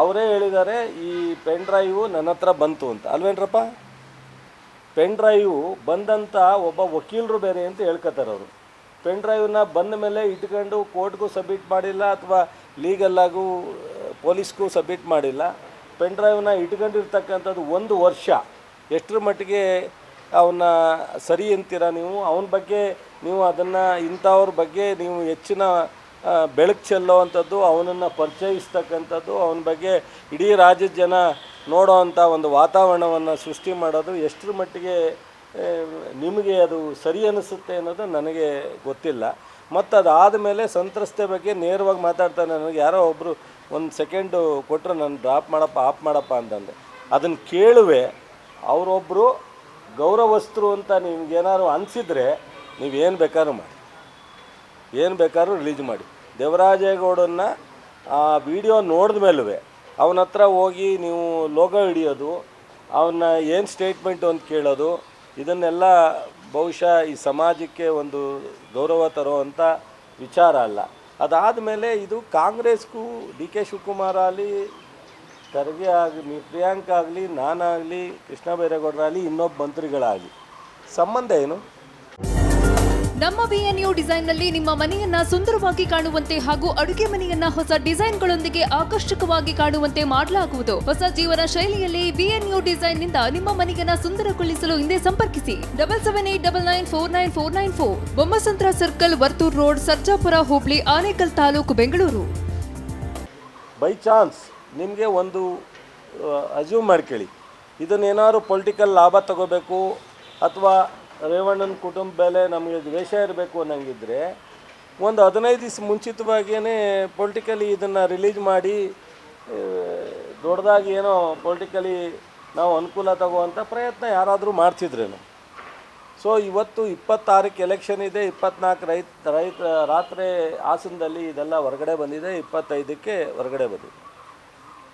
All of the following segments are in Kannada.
ಅವರೇ ಹೇಳಿದ್ದಾರೆ, ಈ ಪೆನ್ ಡ್ರೈವು ನನ್ನ ಹತ್ರ ಬಂತು ಅಂತ. ಅಲ್ವೇನ್ರಪ್ಪ ಪೆನ್ ಡ್ರೈವು ಬಂದಂಥ ಒಬ್ಬ ವಕೀಲರು ಬೇರೆ ಅಂತ ಹೇಳ್ಕೊತಾರೆ ಅವರು. ಪೆನ್ ಡ್ರೈವ್ನ ಬಂದ ಮೇಲೆ ಇಟ್ಕೊಂಡು ಕೋರ್ಟ್ಗೂ ಸಬ್ಮಿಟ್ ಮಾಡಿಲ್ಲ ಅಥವಾ ಲೀಗಲ್ಲಾಗೂ ಪೊಲೀಸ್ಗೂ ಸಬ್ಮಿಟ್ ಮಾಡಿಲ್ಲ. ಪೆನ್ ಡ್ರೈವ್ನ ಇಟ್ಕೊಂಡಿರ್ತಕ್ಕಂಥದ್ದು ಒಂದು ವರ್ಷ. ಎಷ್ಟರ ಮಟ್ಟಿಗೆ ಅವನ್ನ ಸರಿ ಅಂತೀರಾ ನೀವು? ಅವನ ಬಗ್ಗೆ ನೀವು ಅದನ್ನು ಇಂಥವ್ರ ಬಗ್ಗೆ ನೀವು ಹೆಚ್ಚಿನ ಬೆಳಕು ಚೆಲ್ಲುವಂಥದ್ದು, ಅವನನ್ನು ಪರಿಚಯಿಸ್ತಕ್ಕಂಥದ್ದು, ಅವನ ಬಗ್ಗೆ ಇಡೀ ರಾಜ್ಯದ ಜನ ನೋಡೋವಂಥ ಒಂದು ವಾತಾವರಣವನ್ನು ಸೃಷ್ಟಿ ಮಾಡೋದು ಎಷ್ಟರ ಮಟ್ಟಿಗೆ ನಿಮಗೆ ಅದು ಸರಿ ಅನಿಸುತ್ತೆ ಅನ್ನೋದು ನನಗೆ ಗೊತ್ತಿಲ್ಲ. ಮತ್ತು ಅದಾದ ಮೇಲೆ ಸಂತ್ರಸ್ತೆ ಬಗ್ಗೆ ನೇರವಾಗಿ ಮಾತಾಡ್ತಾನೆ ನನಗೆ ಯಾರೋ ಒಬ್ಬರು ಒಂದು ಸೆಕೆಂಡು ಕೊಟ್ಟರೆ ನಾನು ಡ್ರಾಪ್ ಮಾಡಪ್ಪ ಆಫ್ ಮಾಡಪ್ಪ ಅಂತಂದೆ. ಅದನ್ನು ಕೇಳುವೆ ಅವರೊಬ್ಬರು ಗೌರವಸ್ಥರು ಅಂತ ನಿಮ್ಗೇನಾದ್ರು ಅನಿಸಿದರೆ ನೀವೇನು ಬೇಕಾದ್ರೂ ಮಾಡಿ. ಏನು ಬೇಕಾದ್ರೂ ರಿಲೀಸ್ ಮಾಡಿ. ದೇವರಾಜೇಗೌಡನ್ನ ಆ ವಿಡಿಯೋ ನೋಡಿದ ಮೇಲೂ ಅವನ ಹತ್ರ ಹೋಗಿ ನೀವು ಲೋಗೋ ಹಿಡಿಯೋದು, ಅವನ್ನ ಏನು ಸ್ಟೇಟ್ಮೆಂಟು ಅಂತ ಕೇಳೋದು, ಇದನ್ನೆಲ್ಲ ಬಹುಶಃ ಈ ಸಮಾಜಕ್ಕೆ ಒಂದು ಗೌರವ ತರುವಂಥ ವಿಚಾರ ಅಲ್ಲ. ಅದಾದ ಮೇಲೆ ಇದು ಕಾಂಗ್ರೆಸ್ಗೂ ಡಿ ಕೆ ಶಿವಕುಮಾರ್ ಆಗಲಿ, ಖರ್ಗೆ ಆಗಲಿ ಪ್ರಿಯಾಂಕ ಆಗಲಿ ನಾನಾಗಲಿ ಕೃಷ್ಣ ಬೈರೇಗೌಡರಾಗಲಿ ಇನ್ನೊಬ್ಬ ಮಂತ್ರಿಗಳಾಗಲಿ. ಸಂಬಂಧ ಏನು? ನಮ್ಮ ಬಿಎನ್ಯು ಡಿಸೈನ್ನಲ್ಲಿ ನಿಮ್ಮ ಮನೆಯನ್ನ ಸುಂದರವಾಗಿ ಕಾಣುವಂತೆ ಹಾಗೂ ಅಡುಗೆ ಮನೆಯನ್ನ ಹೊಸ ಡಿಸೈನ್ಗಳೊಂದಿಗೆ ಆಕರ್ಷಕವಾಗಿ ಕಾಣುವಂತೆ ಮಾಡಲಾಗುವುದು. ಹೊಸ ಜೀವನ ಶೈಲಿಯಲ್ಲಿ ಬಿಎನ್ಯು ಡಿಸೈನ್ನಿಂದ ನಿಮ್ಮ ಮನೆಯನ್ನ ಸುಂದರಗೊಳಿಸಲು ಹಿಂದೆ ಸಂಪರ್ಕಿಸಿ. Double seven eight double nine four nine four nine four. Bommasandra circle, Varthur road, Sarjapura, hobli, Anekal taluk, Bengaluru. By chance ನಿಮಗೆ ಒಂದು ಅಸ್ಯೂಮ್ ಮಾಡ್ಕೊಳ್ಳಿ ಇದನ್ನೇನಾದ್ರು ಪೊಲಿಟಿಕಲ್ ಲಾಭ ತಗೋಬೇಕು ಅಥವಾ ರೇವಣ್ಣನ ಕುಟುಂಬ ನಮಗೆ ದ್ವೇಷ ಇರಬೇಕು ಅನ್ನಂಗಿದ್ರೆ ಒಂದು ಹದಿನೈದು ದಿವಸ ಮುಂಚಿತವಾಗಿಯೇ ಪೊಲಿಟಿಕಲಿ ಇದನ್ನು ರಿಲೀಸ್ ಮಾಡಿ ದೊಡ್ಡದಾಗಿ ಏನೋ ಪೊಲಿಟಿಕಲಿ ನಾವು ಅನುಕೂಲ ತಗೋವಂಥ ಪ್ರಯತ್ನ ಯಾರಾದರೂ ಮಾಡ್ತಿದ್ರೇನು. ಸೊ ಇವತ್ತು ಇಪ್ಪತ್ತಾರಕ್ಕೆ ಎಲೆಕ್ಷನ್ ಇದೆ, ಇಪ್ಪತ್ನಾಲ್ಕು ರೈತ ರೈತ, ರಾತ್ರಿ ಹಾಸನದಲ್ಲಿ ಇದೆಲ್ಲ ಹೊರಗಡೆ ಬಂದಿದೆ, ಇಪ್ಪತ್ತೈದಕ್ಕೆ ಹೊರಗಡೆ ಬಂದಿದೆ.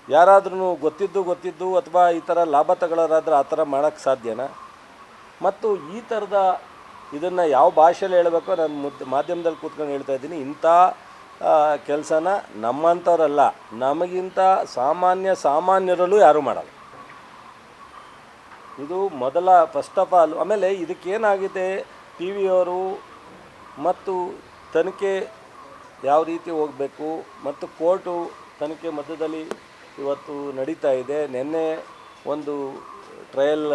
ಯಾರಾದ್ರೂ ಗೊತ್ತಿದ್ದು ಗೊತ್ತಿದ್ದು ಅಥವಾ ಈ ಥರ ಲಾಭ ತಗೊಳ್ಳೋರಾದ್ರೆ ಆ ಥರ ಮಾಡೋಕ್ಕೆ ಸಾಧ್ಯನಾ? ಮತ್ತು ಈ ಥರದ ಇದನ್ನು ಯಾವ ಭಾಷೆಯಲ್ಲಿ ಹೇಳಬೇಕೋ ನಾನು ಮುದ್, ಮಾಧ್ಯಮದಲ್ಲಿ ಕೂತ್ಕೊಂಡು ಹೇಳ್ತಾ ಇದ್ದೀನಿ. ಇಂಥ ಕೆಲಸನ ನಮ್ಮಂಥವ್ರಲ್ಲ, ನಮಗಿಂತ ಸಾಮಾನ್ಯ ಸಾಮಾನ್ಯರಲ್ಲೂ ಯಾರೂ ಮಾಡಲ್ಲ. ಇದು ಮೊದಲ ಫಸ್ಟ್ ಆಫ್ ಆಲ್ ಆಮೇಲೆ ಇದಕ್ಕೇನಾಗಿದೆ, ಟಿ ವಿಯವರು ಮತ್ತು ತನಿಖೆ ಯಾವ ರೀತಿ ಹೋಗಬೇಕು ಮತ್ತು ಕೋರ್ಟು ತನಿಖೆ ಮಧ್ಯದಲ್ಲಿ ಇವತ್ತು ನಡೀತಾ ಇದೆ. ನಿನ್ನೆ ಒಂದು ಟ್ರಯಲ್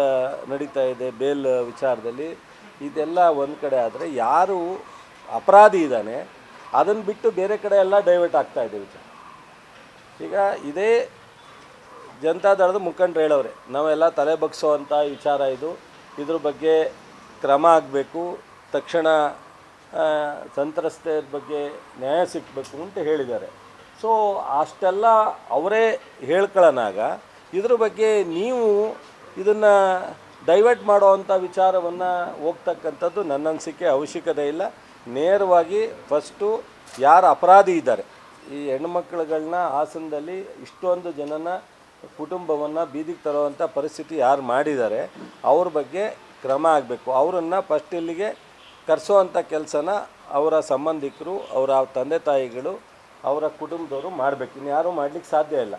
ನಡೀತಾ ಇದೆ ಬೇಲ್ ವಿಚಾರದಲ್ಲಿ. ಇದೆಲ್ಲ ಒಂದು ಕಡೆ ಆದರೆ ಯಾರು ಅಪರಾಧಿ ಇದ್ದಾನೆ ಅದನ್ನು ಬಿಟ್ಟು ಬೇರೆ ಕಡೆ ಎಲ್ಲ ಡೈವರ್ಟ್ ಆಗ್ತಾ ಇದೆ ವಿಚಾರ. ಈಗ ಇದೇ ಜನತಾದಳದ ಮುಖಂಡರು ಹೇಳೋರೆ ನಾವೆಲ್ಲ ತಲೆ ಬಗ್ಸೋವಂಥ ವಿಚಾರ ಇದು. ಇದ್ರ ಬಗ್ಗೆ ಕ್ರಮ ಆಗಬೇಕು, ತಕ್ಷಣ ಸಂತ್ರಸ್ತೆಯ ಬಗ್ಗೆ ನ್ಯಾಯ ಸಿಕ್ಕಬೇಕು ಅಂತ ಹೇಳಿದ್ದಾರೆ. ಸೊ ಅಷ್ಟೆಲ್ಲ ಅವರೇ ಹೇಳ್ಕೊಳ್ಳೋನಾಗ ಇದ್ರ ಬಗ್ಗೆ ನೀವು ಇದನ್ನು ಡೈವರ್ಟ್ ಮಾಡುವಂಥ ವಿಚಾರವನ್ನು ಹೋಗ್ತಕ್ಕಂಥದ್ದು ನನ್ನ ಅನಿಸಿಕೆ ಅವಶ್ಯಕತೆ ಇಲ್ಲ. ನೇರವಾಗಿ ಫಸ್ಟು ಯಾರು ಅಪರಾಧಿ ಇದ್ದಾರೆ. ಈ ಹೆಣ್ಮಕ್ಳುಗಳನ್ನ ಹಾಸನದಲ್ಲಿ ಇಷ್ಟೊಂದು ಜನನ ಕುಟುಂಬವನ್ನು ಬೀದಿಗೆ ತರುವಂಥ ಪರಿಸ್ಥಿತಿ ಯಾರು ಮಾಡಿದ್ದಾರೆ, ಅವ್ರ ಬಗ್ಗೆ ಕ್ರಮ ಆಗಬೇಕು. ಅವರನ್ನು ಫಸ್ಟ್ ಇಲ್ಲಿಗೆ ಕರೆಸೋವಂಥ ಕೆಲಸನ ಅವರ ಸಂಬಂಧಿಕರು, ಅವರ ತಂದೆ ತಾಯಿಗಳು, ಅವರ ಕುಟುಂಬದವರು ಮಾಡಬೇಕು. ಇನ್ನು ಯಾರೂ ಮಾಡಲಿಕ್ಕೆ ಸಾಧ್ಯ ಇಲ್ಲ.